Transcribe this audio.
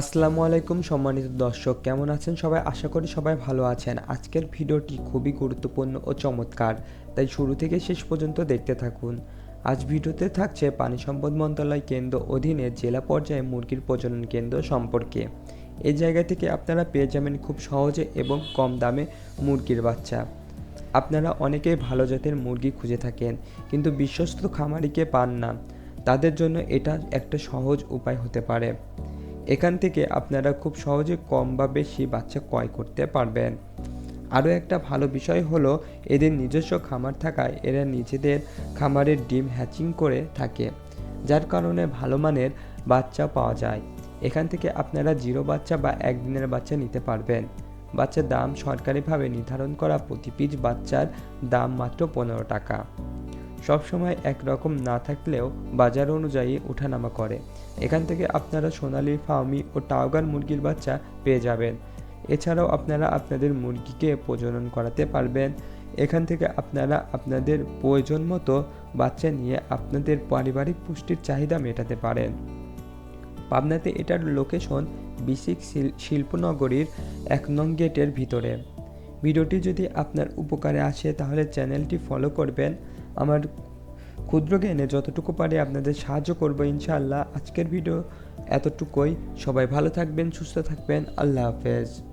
আসসালামু আলাইকুম সম্মানিত দর্শক, কেমন আছেন সবাই? আশা করি সবাই ভালো আছেন। আজকের ভিডিওটি খুবই গুরুত্বপূর্ণ ও চমৎকার, তাই শুরু থেকে শেষ পর্যন্ত দেখতে থাকুন। আজ ভিডিওতে থাকছে পানি সম্পদ মন্ত্রণালয় কেন্দ্র অধীনে জেলা পর্যায়ে মুরগির প্রজনন কেন্দ্র সম্পর্কে। এই জায়গা থেকে আপনারা পেয়ে যাবেন খুব সহজে এবং কম দামে মুরগির বাচ্চা। আপনারা অনেকেই ভালো জাতের মুরগি খুঁজে থাকেন, কিন্তু বিশ্বস্ত খামারিকে পান না। তাদের জন্য এটা একটা সহজ উপায় হতে পারে। এখান থেকে আপনারা খুব সহজে কম বা বেশি বাচ্চা ক্রয় করতে পারবেন। আরও একটা ভালো বিষয় হলো, এদের নিজস্ব খামার থাকায় এরা নিজেদের খামারের ডিম হ্যাচিং করে থাকে, যার কারণে ভালো মানের বাচ্চা পাওয়া যায়। এখান থেকে আপনারা জিরো বাচ্চা বা একদিনের বাচ্চা নিতে পারবেন। বাচ্চার দাম সরকারিভাবে নির্ধারণ করা প্রতি পিস বাচ্চার দাম মাত্র পনেরো টাকা। সবসময় একরকম না থাকলেও বাজার অনুযায়ী ওঠানামা করে। এখান থেকে আপনারা সোনালি ফার্মি ও টাওগার মুরগির বাচ্চা পেয়ে যাবেন। এছাড়াও আপনারা আপনাদের মুরগিকে প্রজনন করাতে পারবেন। এখান থেকে আপনারা আপনাদের প্রয়োজন মতো বাচ্চা নিয়ে আপনাদের পারিবারিক পুষ্টির চাহিদা মেটাতে পারেন। পাবনাতে এটার লোকেশন বিসিক শিল- শিল্পনগরীর এক নং গেটের ভিতরে। ভিডিওটি যদি আপনার উপকারে আসে তাহলে চ্যানেলটি ফলো করবেন। আমার ক্ষুদ্র জ্ঞানে যতটুকু পারে আপনাদের সাহায্য করব ইনশাআল্লাহ। আজকের ভিডিও এতটুকুই। সবাই ভালো থাকবেন, সুস্থ থাকবেন। আল্লাহ হাফেজ।